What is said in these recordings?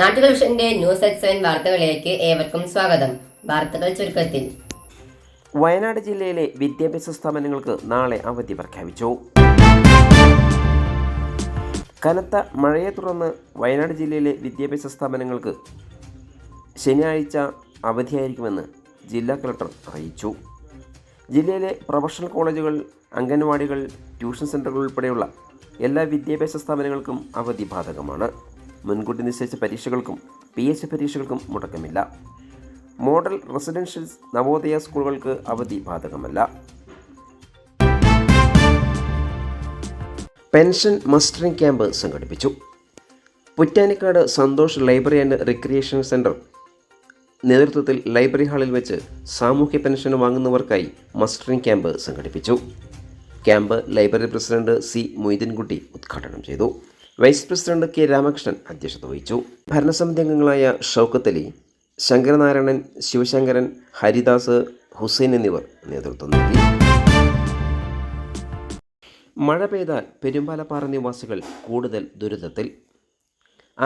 വിഷന്റെ news seven വാർത്തകളിലേക്ക് ഏവർക്കും സ്വാഗതം. വാർത്തകൾ ചുരുക്കത്തിൽ. വയനാട് ജില്ലയിലെ വിദ്യാഭ്യാസ സ്ഥാപനങ്ങൾക്ക് നാളെ അവധി പ്രഖ്യാപിച്ചു. കനത്ത മഴയെ തുടർന്ന് വയനാട് ജില്ലയിലെ വിദ്യാഭ്യാസ സ്ഥാപനങ്ങൾക്ക് ശനിയാഴ്ച അവധിയായിരിക്കുമെന്ന് ജില്ലാ കളക്ടർ അറിയിച്ചു. ജില്ലയിലെ പ്രൊഫഷണൽ കോളേജുകൾ അംഗൻവാടികൾ ട്യൂഷൻ സെന്ററുകൾ ഉൾപ്പെടെയുള്ള എല്ലാ വിദ്യാഭ്യാസ സ്ഥാപനങ്ങൾക്കും അവധി ബാധകമാണ്. മുൻകൂട്ടി നിശ്ചയിച്ച പരീക്ഷകൾക്കും പി എച്ച് പരീക്ഷകൾക്കും മുടക്കമില്ല. മോഡൽ റെസിഡൻഷ്യൽ നവോദയ സ്കൂളുകൾക്ക് അവധി ബാധകമല്ല. പെൻഷൻ മസ്റ്ററിംഗ് ക്യാമ്പ് സംഘടിപ്പിച്ചു. Puttanikkad Santhosh library and recreation centre നേതൃത്വത്തിൽ ലൈബ്രറി ഹാളിൽ വെച്ച് സാമൂഹ്യ പെൻഷൻ വാങ്ങുന്നവർക്കായി മസ്റ്ററിംഗ് ക്യാമ്പ് സംഘടിപ്പിച്ചു. Camp library president C Moideenkutty ഉദ്ഘാടനം ചെയ്തു. വൈസ് പ്രസിഡന്റ് കെ രാമകൃഷ്ണൻ അധ്യക്ഷത വഹിച്ചു. ഭരണസമിതി അംഗങ്ങളായ ഷൗക്കത്ത് അലി ശങ്കരനാരായണൻ ശിവശങ്കരൻ ഹരിദാസ് ഹുസൈൻ എന്നിവർ നേതൃത്വം നൽകി. മഴ പെയ്താൽ പെരുമ്പാലപ്പാറ നിവാസികൾ കൂടുതൽ ദുരിതത്തിൽ.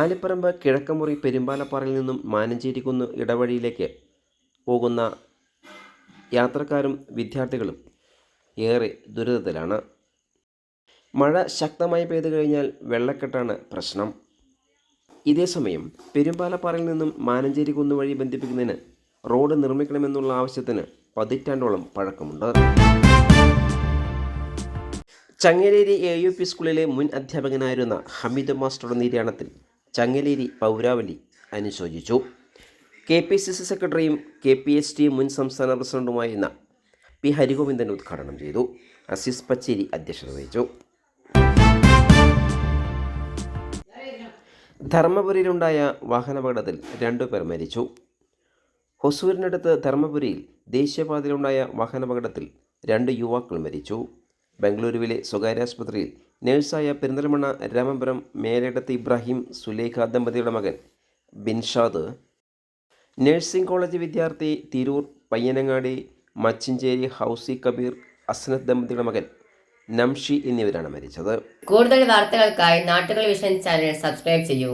ആലിപ്പറമ്പ് കിഴക്കമുറി പെരുമ്പാലപ്പാറയിൽ നിന്നും മാനഞ്ചേരിക്കുന്ന് ഇടവഴിയിലേക്ക് പോകുന്ന യാത്രക്കാരും വിദ്യാർത്ഥികളും ഏറെ ദുരിതത്തിലാണ്. മഴ ശക്തമായി പെയ്തു കഴിഞ്ഞാൽ വെള്ളക്കെട്ടാണ് പ്രശ്നം. ഇതേസമയം പെരുമ്പാലപ്പാറയിൽ നിന്നും മാനഞ്ചേരി കുന്ന് വഴി ബന്ധിപ്പിക്കുന്നതിന് റോഡ് നിർമ്മിക്കണമെന്നുള്ള ആവശ്യത്തിന് പതിറ്റാണ്ടോളം പഴക്കമുണ്ട്. ചങ്ങലേരി എ യു പി സ്കൂളിലെ മുൻ അധ്യാപകനായിരുന്ന ഹമീദ് മാസ്റ്ററുടെ നിര്യാണത്തിൽ ചങ്ങലേരി പൗരാവലി അനുശോചിച്ചു. കെ പി സി സി സെക്രട്ടറിയും കെ പി എസ് ടി മുൻ സംസ്ഥാന പ്രസിഡന്റുമായിരുന്ന പി ഹരിഗോവിന്ദൻ ഉദ്ഘാടനം ചെയ്തു. അസീസ് പച്ചേരി അധ്യക്ഷത വഹിച്ചു. ധർമ്മപുരിയിലുണ്ടായ വാഹനാപകടത്തിൽ രണ്ടുപേർ മരിച്ചു. ഹൊസൂരിനടുത്ത് ധർമ്മപുരിയിൽ ദേശീയപാതയിലുണ്ടായ വാഹനാപകടത്തിൽ രണ്ട് യുവാക്കൾ മരിച്ചു. ബംഗളൂരുവിലെ സ്വകാര്യ ആശുപത്രിയിൽ നഴ്സായ പെരിന്തൽമണ്ണ രാമപുരം മേലേടത്ത് ഇബ്രാഹിം സുലേഖ ദമ്പതിയുടെ മകൻ ബിൻഷാദ് നഴ്സിംഗ് കോളേജ് വിദ്യാർത്ഥി തിരൂർ പയ്യനങ്ങാടി മച്ചിഞ്ചേരി ഹൗസി കബീർ അസ്നത്ത് ദമ്പതിയുടെ മകൻ നംഷി എന്നിവരാണ് മരിച്ചത്. കൂടുതൽ വാർത്തകൾക്കായി നാട്ടുകൾ വിഷൻ ചാനൽ സബ്സ്ക്രൈബ് ചെയ്യൂ.